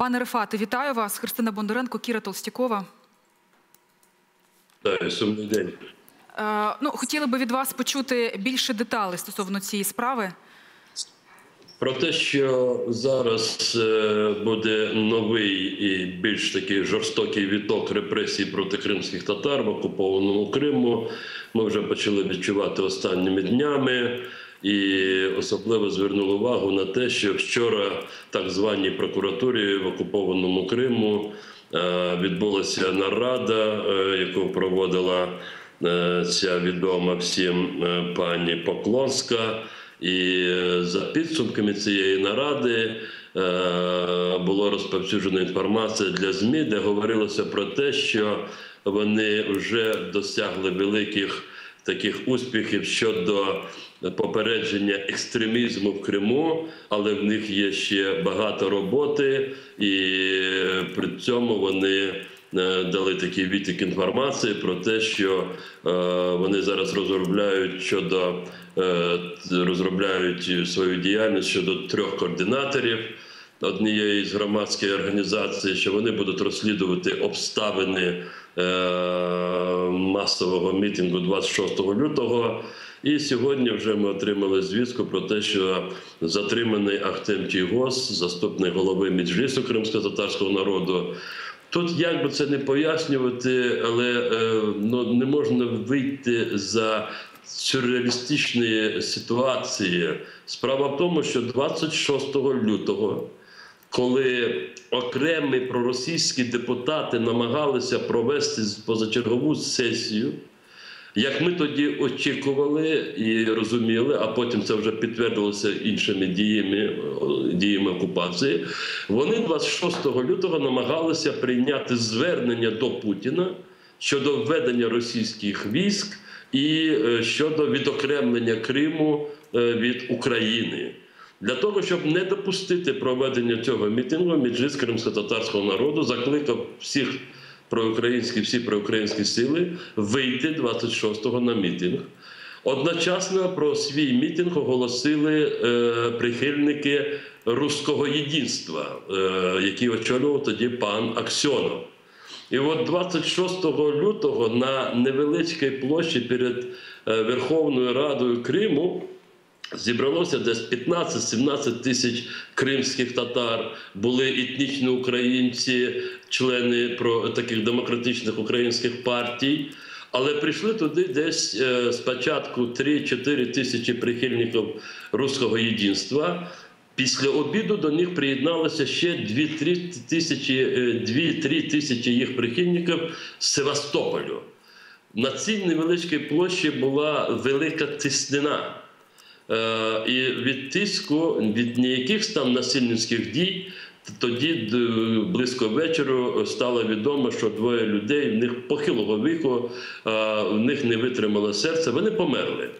Пане Рефате, вітаю вас. Христина Бондаренко, Кіра Толстякова. Так, сумний день. Е, ну, хотіли би від вас почути більше деталей стосовно цієї справи. Про те, що зараз е, буде новий і більш такий жорстокий відток репресій проти кримських татар в окупованому Криму, ми вже почали відчувати останніми днями. І особливо звернули увагу на те, що вчора так званій прокуратурі в окупованому Криму е, відбулася нарада, е, яку проводила е, ця відома всім пані Поклонська. І за підсумками цієї наради було розповсюджена інформація для ЗМІ, де говорилося про те, що вони вже досягли великих таких успіхів щодо попередження екстремізму в Криму, але в них є ще багато роботи, і е, при цьому вони. е, Дали такий відтік інформації про те, що е, вони зараз розробляють щодо розробляють свою діяльність щодо трьох координаторів однієї з громадської організації, що вони будуть розслідувати обставини масового мітингу 26 лютого. І сьогодні вже ми отримали звістку про те, що затриманий Ахтем Чийгос, заступник голови Меджлісу кримсько-татарського народу. Тут як би це не пояснювати, але е, ну, не можна вийти за сюрреалістичної ситуації. Справа в тому, що 26 лютого, коли окремі проросійські депутати намагалися провести позачергову сесію, як ми тоді очікували і розуміли, а потім це вже підтвердилося іншими діями діями окупації. Вони 26 лютого намагалися прийняти звернення до Путіна щодо введення російських військ і е, щодо відокремлення Криму е, від України. Для того, щоб не допустити проведення цього мітингу, Меджліс кримсько-татарського народу закликав всіх проукраїнські, всі проукраїнські сили вийти 26-го на мітинг. Одночасно про свій мітинг оголосили е, прихильники руського єдинства, е, який очолював тоді пан Аксьонов. І от 26 лютого на невеличкій площі перед е, Верховною Радою Криму зібралося десь 15-17 тисяч кримських татар, були етнічні українці, члени про таких демократичних українських партій. Але прийшли туди десь е, спочатку 3-4 тисячі прихильників руського єдинства. Після обіду до них приєдналося ще 2-3 тисячі, е, 2-3 тисячі їх прихильників з Севастополю. На цій невеличкій площі була велика тиснина. Е, І від тиску, від ніяких там насильницьких дій, тоді близько вечору стало відомо, що двоє людей в них похилого віку, е, в них не витримало серце, вони померли.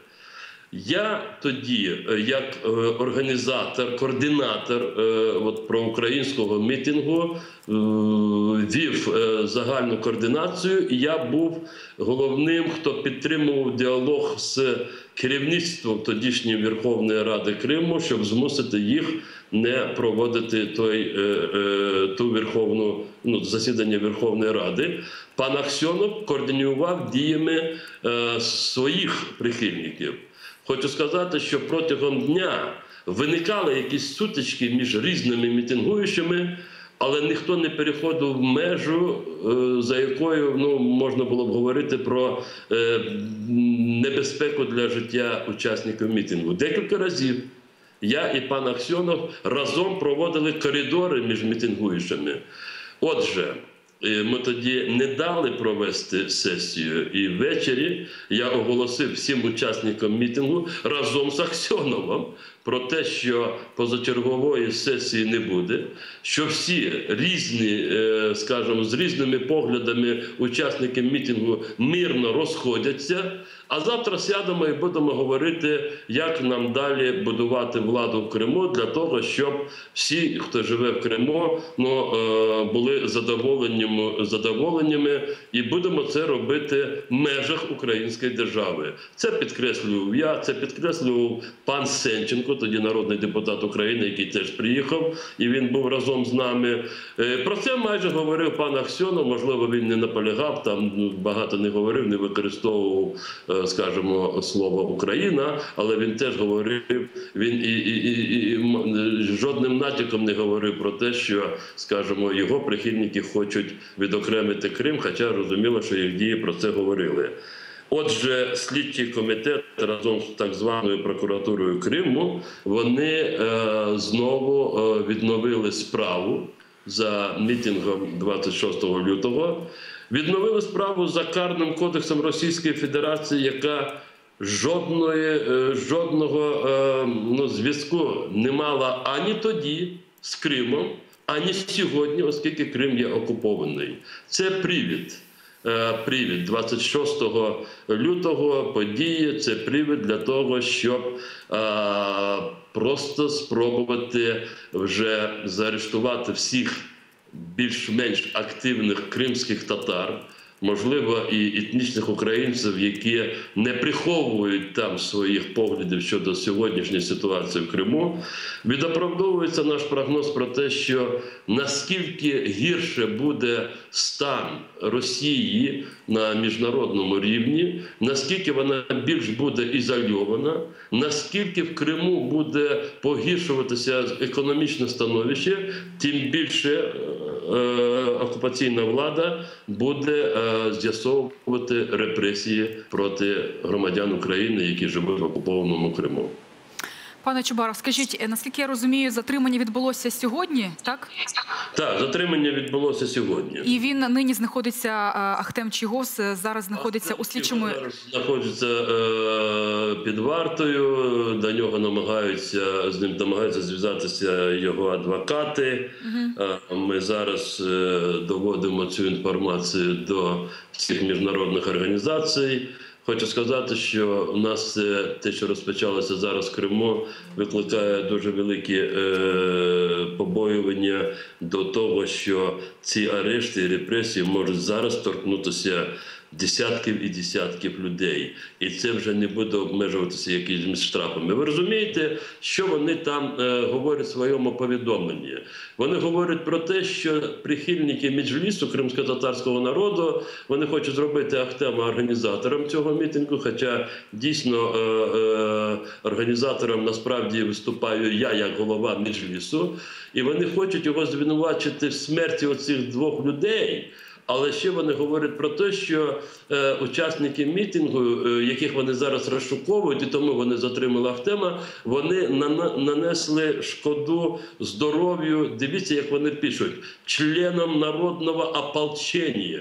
Я тоді, е, як е, організатор, координатор е, от, проукраїнського мітингу, вів загальну координацію, і я був головним, хто підтримував діалог з керівництвом тодішньої Верховної Ради Криму, щоб змусити їх не проводити той, ту верховну ну, засідання Верховної Ради. Пан Аксьонов координував діями своїх прихильників. Хочу сказати, що протягом дня виникали якісь сутички між різними мітингуючими, але ніхто не переходив межу, е, за якою ну, можна було б говорити про е, небезпеку для життя учасників мітингу. Декілька разів я і пан Аксьонов разом проводили коридори між мітингуючими. Отже, ми тоді не дали провести сесію, і ввечері я оголосив всім учасникам мітингу разом з Аксьоновим про те, що позачергової сесії не буде, що всі різні, е, скажімо, з різними поглядами учасники мітингу мирно розходяться. А завтра сядемо і будемо говорити, як нам далі будувати владу в Криму для того, щоб всі, хто живе в Криму, ну е, були задоволеннями, задоволеннями, і будемо це робити в межах української держави. Це підкреслював я, це підкреслював пан Сенченко, тоді народний депутат України, який теж приїхав, і він був разом з нами. Е, Про це майже говорив пан Аксьонов. Можливо, він не наполягав там ну, багато не говорив, не використовував, е, скажімо, слово Україна, але він теж говорив. Він і, і, і, і жодним натяком не говорив про те, що, скажімо, його прихильники хочуть відокремити Крим, хоча розуміло, що їх дії про це говорили. Отже, слідчий комітет разом з так званою прокуратурою Криму вони е, знову е, відновили справу за мітингом 26 лютого. Відновили справу за карним кодексом Російської Федерації, яка жодної, е, жодного е, ну, зв'язку не мала ані тоді з Кримом, ані сьогодні, оскільки Крим є окупований. Це привід. Е, Привід. 26 лютого події це привід для того, щоб е, просто спробувати вже заарештувати всіх більш-менш активних кримських татар, можливо, і етнічних українців, які не приховують там своїх поглядів щодо сьогоднішньої ситуації в Криму. Відоправдовується наш прогноз про те, що наскільки гірше буде стан Росії на міжнародному рівні, наскільки вона більш буде ізольована, наскільки в Криму буде погіршуватися економічне становище, тим більше е, окупаційна влада буде е, з'ясовувати репресії проти громадян України, які живуть в окупованому Криму. Пане Чубаров, скажіть, е, наскільки я розумію, затримання відбулося сьогодні, так? Так, затримання відбулося сьогодні. І він нині знаходиться, е, Ахтем Чігос е, зараз знаходиться у слідчому. Зараз знаходиться е, під вартою. До нього намагаються з ним намагаються зв'язатися його адвокати. Е, Ми зараз доводимо цю інформацію до всіх міжнародних організацій. Хочу сказати, що у нас те, що розпочалося зараз в Криму, викликає дуже великі е, побоювання до того, що ці арешти і репресії можуть зараз торкнутися десятків і десятків людей, і це вже не буде обмежуватися якимись штрафами. Ви розумієте, що вони там е, говорять в своєму повідомленні? Вони говорять про те, що прихильники Меджлісу кримсько-татарського народу вони хочуть зробити Ахтема організатором цього мітингу. Хоча дійсно е, е, організатором насправді виступаю я як голова Меджлісу, і вони хочуть його звинувачити в смерті оцих двох людей. Але ще вони говорять про те, що е, учасники мітингу, е, яких вони зараз розшуковують, і тому вони затримали Ахтема, вони нана- нанесли шкоду здоров'ю. Дивіться, як вони пишуть членам народного ополчення.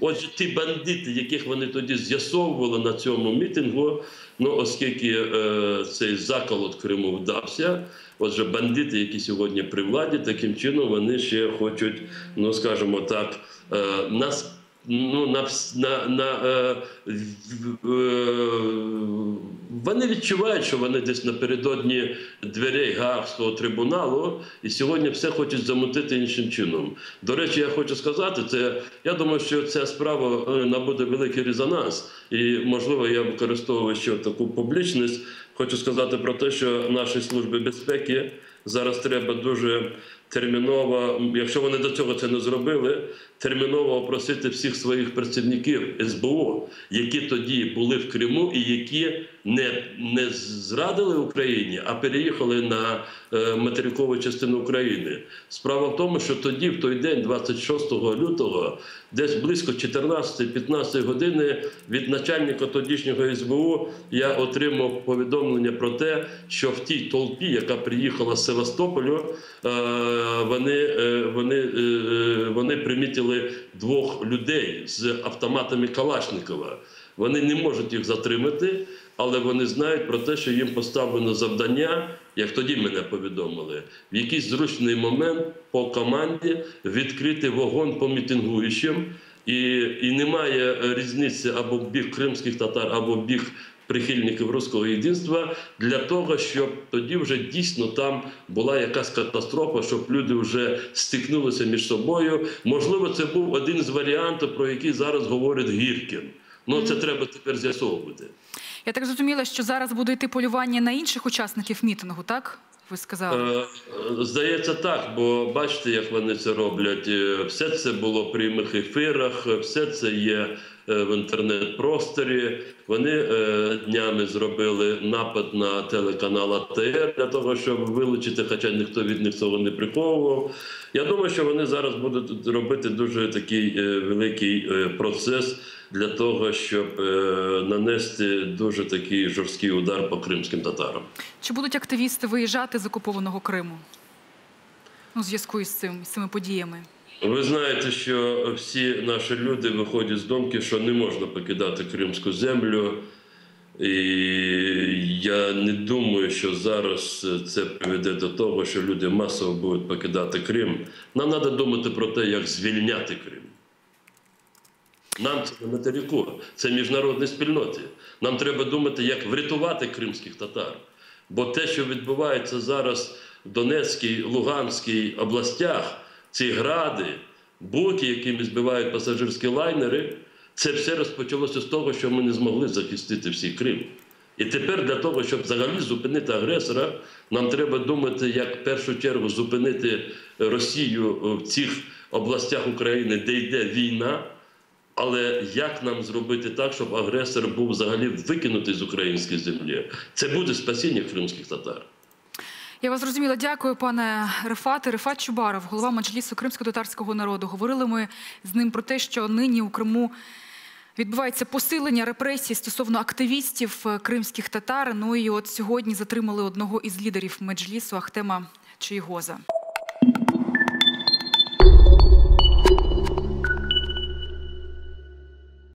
Отже, ті бандити, яких вони тоді з'ясовували на цьому мітингу, ну оскільки е, цей заколот Криму вдався. Отже, бандити, які сьогодні при владі, таким чином вони ще хочуть, ну скажімо так, е, нас. Ну, на, на, на, е, е, вони відчувають, що вони десь напередодні дверей Гаагського трибуналу, і сьогодні все хочуть замутити іншим чином. До речі, я хочу сказати, це я думаю, що ця справа е, набуде великий резонанс, і можливо, я використовую ще таку публічність. Хочу сказати про те, що наші служби безпеки зараз треба дуже терміново, якщо вони до цього це не зробили, терміново опросити всіх своїх працівників СБУ, які тоді були в Криму і які не, не зрадили Україні, а переїхали на е, материкову частину України. Справа в тому, що тоді, в той день, 26 лютого, десь близько 14-15 години від начальника тодішнього СБУ я отримав повідомлення про те, що в тій толпі, яка приїхала з Севастополю, е, вони, е, вони, вони примітили двох людей з автоматами Калашникова. Вони не можуть їх затримати, але вони знають про те, що їм поставлено завдання, як тоді мене повідомили, в якийсь зручний момент по команді відкрити вогонь по мітингуючим. І, і немає різниці або в бік кримських татар, або в бік прихильників руського єдинства для того, щоб тоді вже дійсно там була якась катастрофа, щоб люди вже стикнулися між собою. Можливо, це був один з варіантів, про який зараз говорить Гіркін. Ну це треба тепер з'ясовувати. Я так зрозуміла, що зараз буде йти полювання на інших учасників мітингу, так? Ви сказали. Е, Здається, так, бо бачите, як вони це роблять. Е, Все це було в прямих ефірах, все це є е, в інтернет-просторі. Вони днями зробили напад на телеканал АТР для того, щоб вилучити, хоча ніхто від них цього не приховував. Я думаю, що вони зараз будуть робити дуже такий великий процес для того, щоб е, нанести дуже такий жорсткий удар по кримським татарам. Чи будуть активісти виїжджати з окупованого Криму? Ну, у зв'язку із цим, з цими подіями. Ви знаєте, що всі наші люди виходять з думки, що не можна покидати кримську землю. І я не думаю, що зараз це приведе до того, що люди масово будуть покидати Крим. Нам треба думати про те, як звільняти Крим. Нам це не материку, це міжнародній спільноті. Нам треба думати, як врятувати кримських татар. Бо те, що відбувається зараз в Донецькій, Луганській областях, ці гради, буки, якими збивають пасажирські лайнери, це все розпочалося з того, що ми не змогли захистити всій Крим. І тепер для того, щоб взагалі зупинити агресора, нам треба думати, як в першу чергу зупинити Росію в цих областях України, де йде війна. Але як нам зробити так, щоб агресор був взагалі викинутий з української землі? Це буде спасіння кримських татар. Я вас зрозуміла. Дякую, пане Рефате. Рефат Чубаров, голова Меджлісу кримсько-татарського народу. Говорили ми з ним про те, що нині у Криму відбувається посилення репресій стосовно активістів е, кримських татар. Ну і от сьогодні затримали одного із лідерів Меджлісу Ахтема Чийгоза.